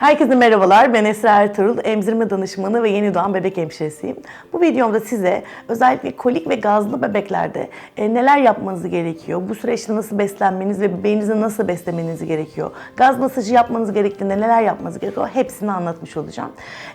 Herkese merhabalar. Ben Esra Ertuğrul, emzirme danışmanı ve yeni doğan bebek hemşiresiyim. Bu videomda size özellikle kolik ve gazlı bebeklerde e, neler yapmanız gerekiyor, bu süreçte nasıl beslenmeniz ve bebeğinizi nasıl beslemeniz gerekiyor, gaz masajı yapmanız gerektiğinde neler yapmanız gerekiyor hepsini anlatmış olacağım.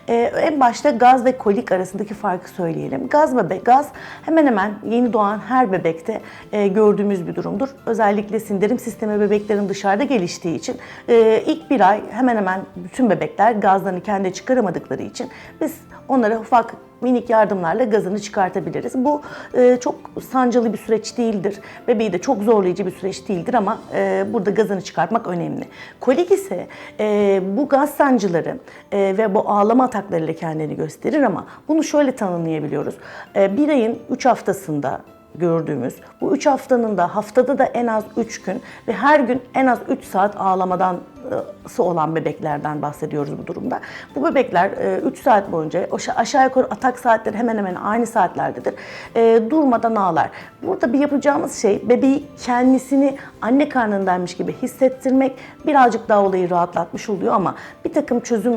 E, en başta gaz ve kolik arasındaki farkı söyleyelim. Gaz bebek, gaz hemen hemen yeni doğan her bebekte e, gördüğümüz bir durumdur. Özellikle sindirim sistemi bebeklerin dışarıda geliştiği için e, ilk bir ay hemen hemen bebekler gazlarını kendi çıkaramadıkları için biz onlara ufak minik yardımlarla gazını çıkartabiliriz. Bu e, çok sancılı bir süreç değildir. Bebeği de çok zorlayıcı bir süreç değildir ama e, burada gazını çıkartmak önemli. Kolik ise e, bu gaz sancıları e, ve bu ağlama ataklarıyla kendini gösterir ama bunu şöyle tanımlayabiliyoruz. E, bir ayın 3 haftasında gördüğümüz bu 3 haftanın da haftada da en az 3 gün ve her gün en az 3 saat ağlamadan sı olan bebeklerden bahsediyoruz bu durumda. Bu bebekler 3 saat boyunca aşağı yukarı atak saatleri hemen hemen aynı saatlerdedir. E, durmadan ağlar. Burada bir yapacağımız şey bebeği kendisini anne karnındaymış gibi hissettirmek birazcık daha olayı rahatlatmış oluyor ama bir takım çözüm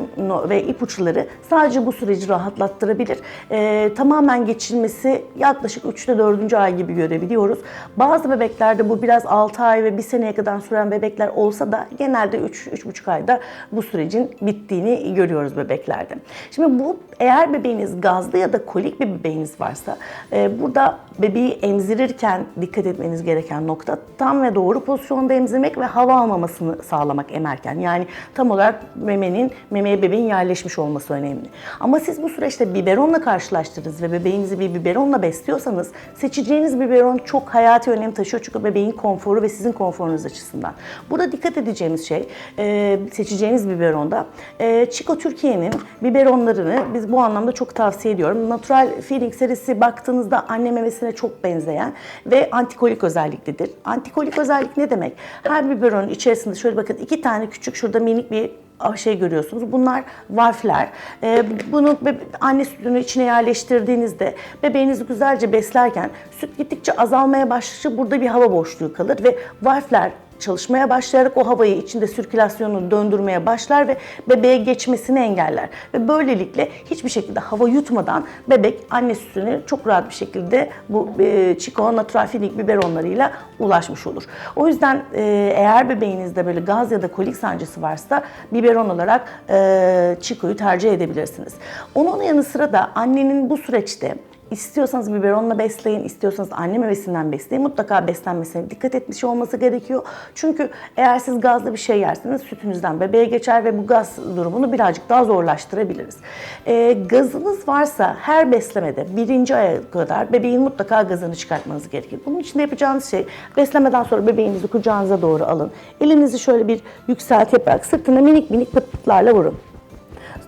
ve ipuçları sadece bu süreci rahatlattırabilir. E, tamamen geçilmesi yaklaşık 3'te 4. ay gibi görebiliyoruz. Bazı bebeklerde bu biraz 6 ay ve 1 seneye kadar süren bebekler olsa da genelde 3 3-3,5 ayda bu sürecin bittiğini görüyoruz bebeklerde. Şimdi bu eğer bebeğiniz gazlı ya da kolik bir bebeğiniz varsa e, burada bebeği emzirirken dikkat etmeniz gereken nokta tam ve doğru pozisyonda emzirmek ve hava almamasını sağlamak emerken. Yani tam olarak memenin, memeye bebeğin yerleşmiş olması önemli. Ama siz bu süreçte biberonla karşılaştırdınız ve bebeğinizi bir biberonla besliyorsanız seçeceğiniz biberon çok hayati önem taşıyor çünkü bebeğin konforu ve sizin konforunuz açısından. Burada dikkat edeceğimiz şey e, seçeceğiniz biberonda e, Chico Türkiye'nin biberonlarını biz bu anlamda çok tavsiye ediyorum. Natural Feeling serisi baktığınızda anne memesine çok benzeyen ve antikolik özelliklidir. Antikolik özellik ne demek? Her biberonun içerisinde şöyle bakın iki tane küçük şurada minik bir şey görüyorsunuz. Bunlar varfler. Ee, bunu anne sütünü içine yerleştirdiğinizde bebeğinizi güzelce beslerken süt gittikçe azalmaya başladıkça burada bir hava boşluğu kalır ve varfler çalışmaya başlayarak o havayı içinde sirkülasyonu döndürmeye başlar ve bebeğe geçmesini engeller. Ve böylelikle hiçbir şekilde hava yutmadan bebek anne sütüne çok rahat bir şekilde bu e, Chico Natural biberonlarıyla ulaşmış olur. O yüzden e, eğer bebeğinizde böyle gaz ya da kolik sancısı varsa biberon olarak e, Chico'yu tercih edebilirsiniz. Onun yanı sıra da annenin bu süreçte İstiyorsanız biberonla besleyin, istiyorsanız anne meyvesinden besleyin. Mutlaka beslenmesine dikkat etmiş olması gerekiyor. Çünkü eğer siz gazlı bir şey yerseniz sütünüzden bebeğe geçer ve bu gaz durumunu birazcık daha zorlaştırabiliriz. E, gazınız varsa her beslemede birinci aya kadar bebeğin mutlaka gazını çıkartmanız gerekir. Bunun için de yapacağınız şey beslemeden sonra bebeğinizi kucağınıza doğru alın. Elinizi şöyle bir yükselt yaparak sırtına minik minik pıt pıtlarla vurun.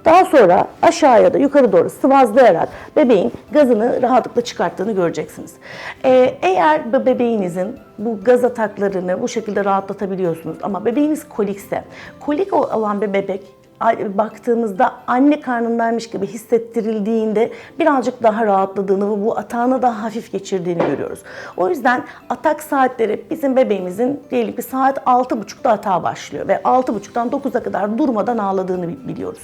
Daha sonra aşağıya da yukarı doğru sıvazlayarak bebeğin gazını rahatlıkla çıkarttığını göreceksiniz. Ee, eğer bebeğinizin bu gaz ataklarını bu şekilde rahatlatabiliyorsunuz ama bebeğiniz kolikse, kolik olan bir bebek baktığımızda anne karnındaymış gibi hissettirildiğinde birazcık daha rahatladığını ve bu atağını daha hafif geçirdiğini görüyoruz. O yüzden atak saatleri bizim bebeğimizin diyelim ki saat 6.30'da atağa başlıyor ve 6.30'dan 9'a kadar durmadan ağladığını biliyoruz.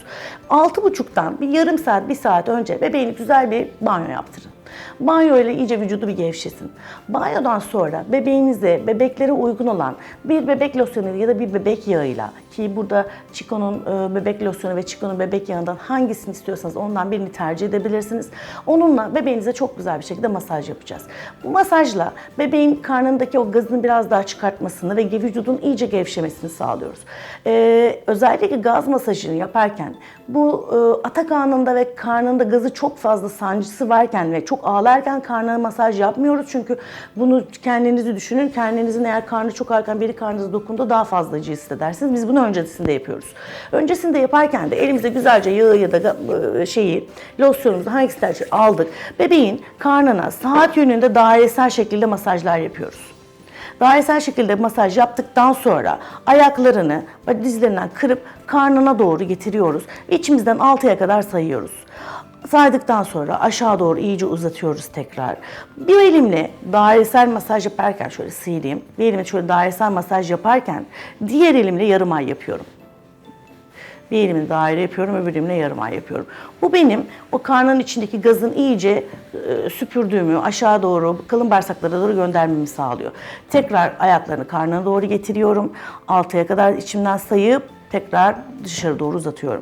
6.30'dan bir yarım saat, bir saat önce bebeğini güzel bir banyo yaptırın. Banyo ile iyice vücudu bir gevşesin. Banyodan sonra bebeğinize, bebeklere uygun olan bir bebek losyonu ya da bir bebek yağıyla ki burada Chico'nun e, bebek losyonu ve Chico'nun bebek yağından hangisini istiyorsanız ondan birini tercih edebilirsiniz. Onunla bebeğinize çok güzel bir şekilde masaj yapacağız. Bu masajla bebeğin karnındaki o gazını biraz daha çıkartmasını ve vücudun iyice gevşemesini sağlıyoruz. Ee, özellikle gaz masajını yaparken bu e, atak anında ve karnında gazı çok fazla sancısı varken ve çok ağlarken karnına masaj yapmıyoruz. Çünkü bunu kendinizi düşünün. Kendinizin eğer karnı çok ağrırken biri karnınıza dokunduğunda daha fazla acı hissedersiniz. Biz bunu öncesinde yapıyoruz. Öncesinde yaparken de elimize güzelce yağı ya da e, şeyi, losyonumuzu hangisi tercih aldık. Bebeğin karnına saat yönünde dairesel şekilde masajlar yapıyoruz. Dairesel şekilde masaj yaptıktan sonra ayaklarını dizlerinden kırıp karnına doğru getiriyoruz. İçimizden 6'ya kadar sayıyoruz. Saydıktan sonra aşağı doğru iyice uzatıyoruz tekrar. Bir elimle dairesel masaj yaparken şöyle sıyırayım. Bir elimle şöyle dairesel masaj yaparken diğer elimle yarım ay yapıyorum. Bir elimle daire yapıyorum, öbür elimle yarım ay yapıyorum. Bu benim o karnın içindeki gazın iyice e, süpürdüğümü, aşağı doğru, kalın bağırsaklara doğru göndermemi sağlıyor. Tekrar ayaklarını karnına doğru getiriyorum. Altıya kadar içimden sayıp tekrar dışarı doğru uzatıyorum.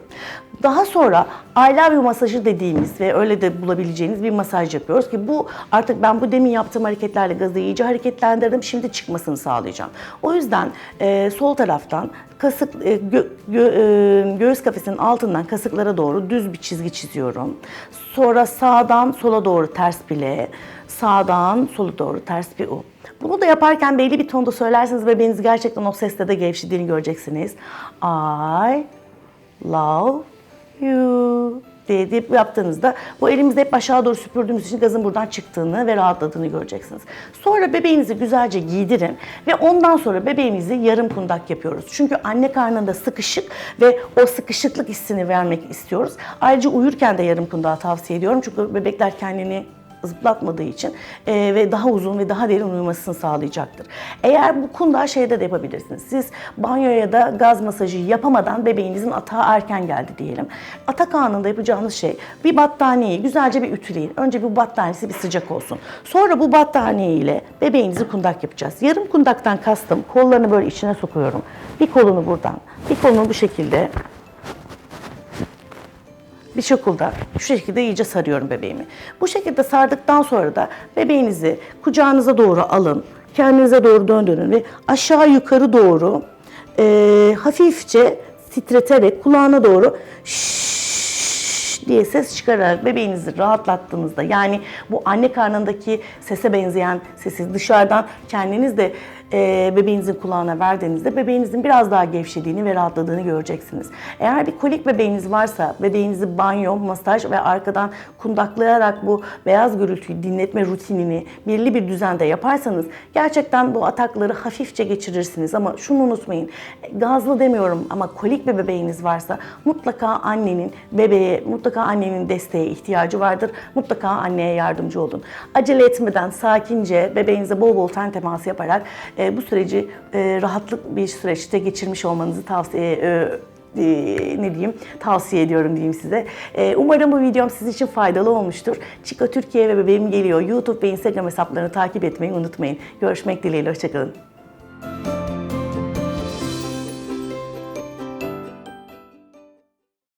Daha sonra I love you masajı dediğimiz ve öyle de bulabileceğiniz bir masaj yapıyoruz ki bu artık ben bu demin yaptığım hareketlerle gazı iyice hareketlendirdim. Şimdi çıkmasını sağlayacağım. O yüzden e, sol taraftan kasık e, gö- gö- e, göğüs kafesinin altından kasıklara doğru düz bir çizgi çiziyorum. Sonra sağdan sola doğru ters bile, sağdan sola doğru ters bir U. Bunu da yaparken belli bir tonda söylerseniz bebeğiniz gerçekten o sesle de gevşediğini göreceksiniz. I love you diye deyip yaptığınızda bu elimizde hep aşağı doğru süpürdüğümüz için gazın buradan çıktığını ve rahatladığını göreceksiniz. Sonra bebeğinizi güzelce giydirin ve ondan sonra bebeğimizi yarım kundak yapıyoruz. Çünkü anne karnında sıkışık ve o sıkışıklık hissini vermek istiyoruz. Ayrıca uyurken de yarım kundağı tavsiye ediyorum. Çünkü bebekler kendini zıplatmadığı için e, ve daha uzun ve daha derin uyumasını sağlayacaktır. Eğer bu kundağı şeyde de yapabilirsiniz. Siz banyo ya da gaz masajı yapamadan bebeğinizin atağı erken geldi diyelim. Atak anında yapacağınız şey bir battaniyeyi güzelce bir ütüleyin. Önce bu battaniyesi bir sıcak olsun. Sonra bu battaniye ile bebeğinizi kundak yapacağız. Yarım kundaktan kastım kollarını böyle içine sokuyorum. Bir kolunu buradan, bir kolunu bu şekilde bir şekilde şu şekilde iyice sarıyorum bebeğimi. Bu şekilde sardıktan sonra da bebeğinizi kucağınıza doğru alın. Kendinize doğru döndürün ve aşağı yukarı doğru eee, hafifçe titreterek kulağına doğru diye ses çıkararak bebeğinizi rahatlattığınızda yani bu anne karnındaki sese benzeyen sesi dışarıdan kendiniz de e, bebeğinizin kulağına verdiğinizde bebeğinizin biraz daha gevşediğini ve rahatladığını göreceksiniz. Eğer bir kolik bebeğiniz varsa bebeğinizi banyo, masaj ve arkadan kundaklayarak bu beyaz gürültüyü dinletme rutinini belirli bir düzende yaparsanız gerçekten bu atakları hafifçe geçirirsiniz. Ama şunu unutmayın, gazlı demiyorum ama kolik bir bebeğiniz varsa mutlaka annenin bebeğe, mutlaka annenin desteğe ihtiyacı vardır. Mutlaka anneye yardımcı olun. Acele etmeden sakince bebeğinize bol bol ten teması yaparak bu süreci e, rahatlık bir süreçte geçirmiş olmanızı tavsiye e, e, ne diyeyim tavsiye ediyorum diyeyim size. E, umarım bu videom sizin için faydalı olmuştur. Chico Türkiye ve Bebeğim Geliyor YouTube ve Instagram hesaplarını takip etmeyi unutmayın. Görüşmek dileğiyle, hoşçakalın.